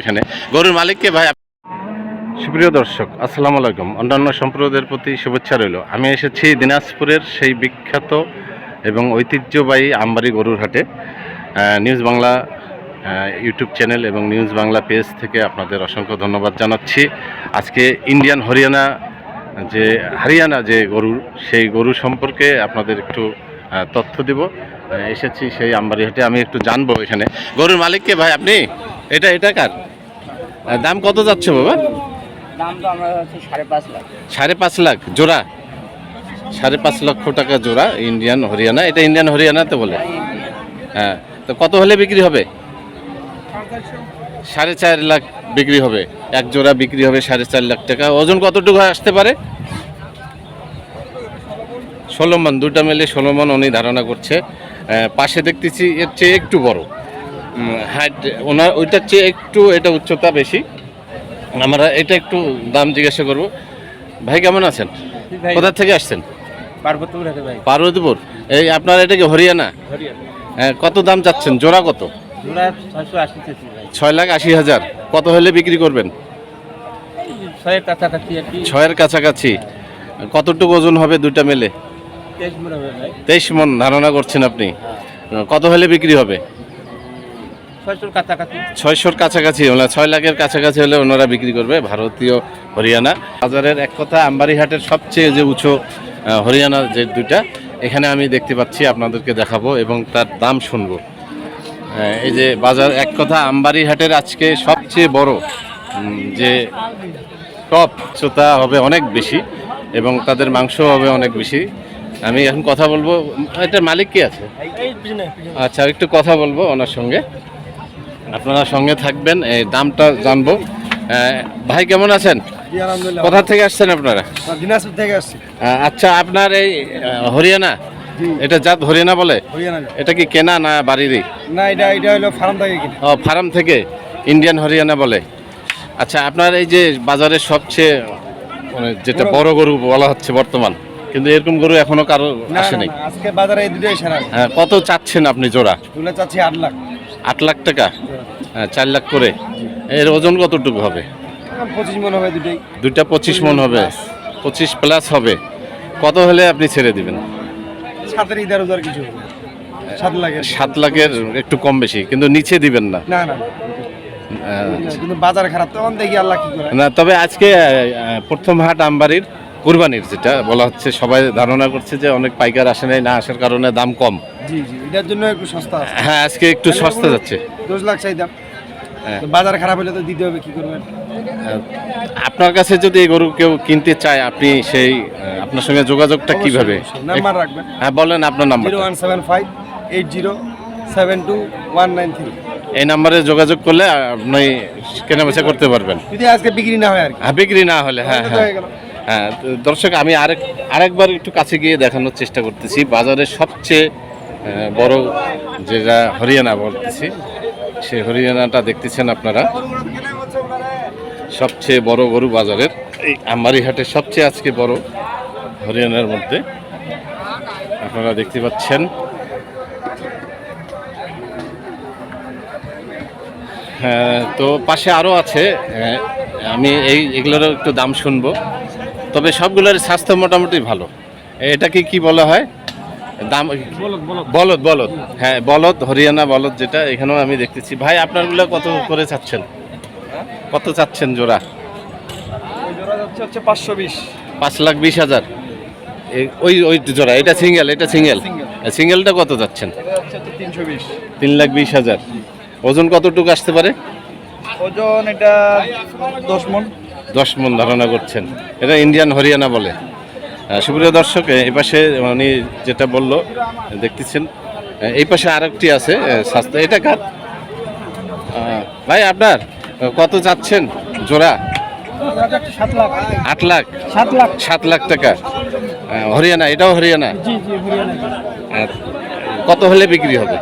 এখানে। গরুর মালিককে ভাই সুপ্রিয় দর্শক, আসসালামু আলাইকুম। অন্যান্য সম্প্রদায়ের প্রতি শুভেচ্ছা রইল। আমি এসেছি দিনাজপুরের সেই বিখ্যাত এবং ঐতিহ্যবাহী আমবাড়ি গরুর হাটে। নিউজ বাংলা ইউটিউব চ্যানেল এবং নিউজ বাংলা পেজ থেকে আপনাদের অসংখ্য ধন্যবাদ জানাচ্ছি। আজকে ইন্ডিয়ান হরিয়ানা যে হারিয়ানা যে গরু, সেই গরু সম্পর্কে আপনাদের একটু তথ্য দিব। এসেছি সেই আমবাড়ি হাটে। আমি একটু জানব এখানে। গরুর মালিককে ভাই আপনি? এটা এটা কার? দাম কত যাচ্ছে বাবা? দাম তো আমরা হচ্ছে সাড়ে পাঁচ লাখ। সাড়ে পাঁচ লাখ জোড়া? সাড়ে পাঁচ লক্ষ টাকা জোড়া ইন্ডিয়ান হরিয়ানা। এটা ইন্ডিয়ান হরিয়ানাতে বলে? হ্যাঁ তো কত হলে বিক্রি হবে? সাড়ে চার লাখ বিক্রি হবে। এক জোড়া বিক্রি হবে সাড়ে চার লাখ টাকা। ওজন কতটুকু আসতে পারে? ষোলো মন দুটা মিলে ষোলো মন উনি ধারণা করছে। পাশে দেখতেছি এর চেয়ে একটু বড়। হাইট ওনার ওইটার চেয়ে একটু এটা উচ্চতা বেশি। আমরা এটা একটু দাম জিজ্ঞাসা করব। ভাই কেমন আছেন? কোথা থেকে আসছেন? পার্বতীপুর এই আপনার এটা কি হরিয়ানা? হ্যাঁ, কত দাম চাচ্ছেন? জোড়া কত? ছয় লাখ আশি হাজার। কত হলে বিক্রি করবেন? ছয়ের কাছাকাছি কতটুকু ওজন হবে দুইটা মেলে? তেইশ মন ধারণা করছেন আপনি। কত হলে বিক্রি হবে? ছয়শোর কাছাকাছি। ছয়শোর কাছাকাছি ছয় লাখের কাছাকাছি হলে ওনারা বিক্রি করবে ভারতীয় হরিয়ানা। বাজারের এক কথা আম্বারিহাটের সবচেয়ে যে উঁচু হরিয়ানা যে দুইটা এখানে আমি দেখতে পাচ্ছি আপনাদেরকে দেখাবো এবং তার দাম শুনব। এই যে বাজার এক কথা আম্বারিহাটের আজকে সবচেয়ে বড় যে টপ উচ্চতা হবে অনেক বেশি এবং তাদের মাংস হবে অনেক বেশি। আমি এখন কথা বলব এটার মালিক কি আছে? আচ্ছা একটু কথা বলব ওনার সঙ্গে। আপনারা সঙ্গে থাকবেন এই দামটা জানব। ভাই কেমন আছেন? কোথা থেকে আসছেন আপনারা? দিনাজপুর থেকে আসছি। আচ্ছা আপনার এই হরিয়ানা? এটা জাত হরিয়ানা বলে? এটা কি কেনা না বাড়িরই? না এটা এটা হলো ফার্ম থেকে ও ফার্ম থেকে? ইন্ডিয়ান হরিয়ানা বলে। আচ্ছা আপনার এই যে বাজারে সবচেয়ে মানে যেটা বড় গরু বলা হচ্ছে বর্তমান কিন্তু এরকম গরু এখনও কারও না আসে না, নাই না, আজকে বাজারে এই দুটোই সেরা। হ্যাঁ, কত চাচ্ছেন আপনি জোড়া? চাচ্ছি আট লাখ। আট লাখ টাকা? হ্যাঁ, চার লাখ করে। এর ওজন কতটুকু হবে? পঁচিশ মনে হবে দুটোই। দুইটা পঁচিশ মন হবে। পঁচিশ প্লাস হবে। কত হলে আপনি ছেড়ে দিবেন? সাতের ইদার উদার কিছু সাত লাখের। সাত লাখের একটু কম বেশি কিন্তু নিচে দিবেন না। না না না। কিন্তু বাজার খারাপ তখন দেখি আল্লাহ কি করে। না তবে আজকে প্রথম হাট আমবাড়ির কুরবানির যেটা বলা হচ্ছে সবাই ধারণা করছে যে অনেক পাইকার আসে নাই না আসার কারণে দাম কম। জি জি এটার জন্য একটু সস্তা আছে। হ্যাঁ আজকে একটু সস্তা যাচ্ছে। দশ লাখ হ্যাঁ। বাজার খারাপ হলে তো দিতে হবে কি করবেন? আপনার কাছে যদি এই গরু কেউ কিনতে চায় আপনি সেই আপনার সঙ্গে যোগাযোগটা কীভাবে? নাম্বার রাখবেন। হ্যাঁ বলেন আপনার number zero one seven five eight zero seven two one nine three. এই নাম্বারে যোগাযোগ করলে আপনি কেনাবেচা করতে পারবেন। যদি আজকে বিক্রি না হয় আর হ্যাঁ বিক্রি না হলে হ্যাঁ হ্যাঁ। হ্যাঁ তো দর্শক আমি আরেক আরেকবার একটু কাছে গিয়ে দেখানোর চেষ্টা করতেছি। বাজারের সবচেয়ে বড় যেটা হরিয়ানা বলতেছি সে হরিয়ানাটা দেখতেছেন আপনারা। সবচেয়ে বড় গরু বাজারের এই আমারি হাটের সবচেয়ে আজকে বড় হরিয়ানার মধ্যে। আপনারা দেখতে পাচ্ছেন। হ্যাঁ, তো পাশে আরও আছে। আমি এই এগুলোরও একটু দাম শুনব। তবে সবগুলোর স্বাস্থ্য মোটামুটি ভালো। এটাকে কি বলা হয়? দাম বলদ বলদ। হ্যাঁ বলদ হরিয়ানা বলদ যেটা এখানেও আমি দেখতেছি। ভাই আপনারগুলো কত করে চাচ্ছেন? কত চাচ্ছেন জোড়া? হচ্ছে পাঁচশো বিশ। পাঁচ লাখ বিশ হাজার। ওই ওই জোড়া এটা সিঙ্গেল এটা সিঙ্গেল। সিঙ্গেলটা কত যাচ্ছেন তিনশো বিশ। তিন লাখ বিশ হাজার। ওজন কতটুকু আসতে পারে? ওজন এটা দশ মন। দশ মন ধারণা করছেন। এটা ইন্ডিয়ান হরিয়ানা বলে। সুপ্রিয় দর্শক এই পাশে উনি যেটা বলল দেখতেছেন এই পাশে আরেকটি আছে স্বাস্থ্য এটা কার? ভাই আপনার কত চাচ্ছেন জোড়া? আট লাখ। সাত লাখ। সাত লাখ টাকা। হরিয়ানা এটাও হরিয়ানা? কত হলে বিক্রি হবে?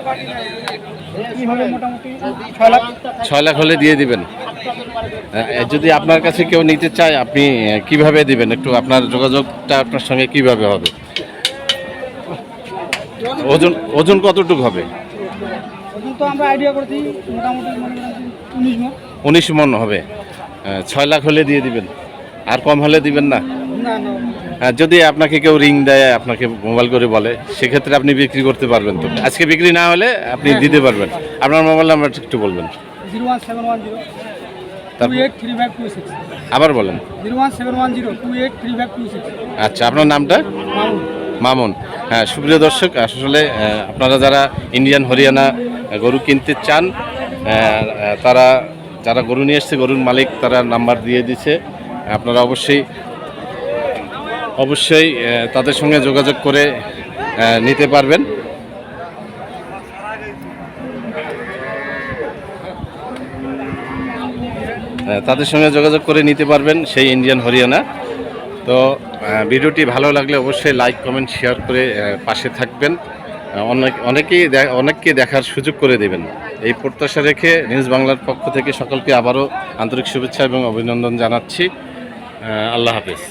ছয় লাখ হলে দিয়ে দিবেন। যদি আপনার কাছে কেউ নিতে চায় আপনি কীভাবে দিবেন? একটু আপনার যোগাযোগটা আপনার সঙ্গে কীভাবে হবে? ওজন ওজন কতটুকু হবে? উনিশ মন। হবে। ছয় লাখ হলে দিয়ে দিবেন। আর কম হলে দিবেন না? হ্যাঁ, যদি আপনাকে কেউ রিং দেয় আপনাকে মোবাইল করে বলে সেক্ষেত্রে আপনি বিক্রি করতে পারবেন তো। আজকে বিক্রি না হলে আপনি দিতে পারবেন। আপনার মোবাইল নাম্বার একটু বলবেন। Zero one seven one zero. আবার বলেন। আচ্ছা আপনার নামটা? মামুন। হ্যাঁ সুপ্রিয় দর্শক আসলে আপনারা যারা ইন্ডিয়ান হরিয়ানা গরু কিনতে চান তারা যারা গরু নিয়ে এসছে গরুর মালিক তারা নাম্বার দিয়ে দিছে আপনারা অবশ্যই অবশ্যই তাদের সঙ্গে যোগাযোগ করে নিতে পারবেন। তাদের সঙ্গে যোগাযোগ করে নিতে পারবেন সেই ইন্ডিয়ান হরিয়ানা। তো ভিডিওটি ভালো লাগলে অবশ্যই লাইক, কমেন্ট, শেয়ার করে পাশে থাকবেন। অনেক, অনেকেই অনেককে দেখার সুযোগ করে দেবেন। এই প্রত্যাশা রেখে নিউজ বাংলার পক্ষ থেকে সকলকে আবারও আন্তরিক শুভেচ্ছা এবং অভিনন্দন জানাচ্ছি। আল্লাহ হাফেজ।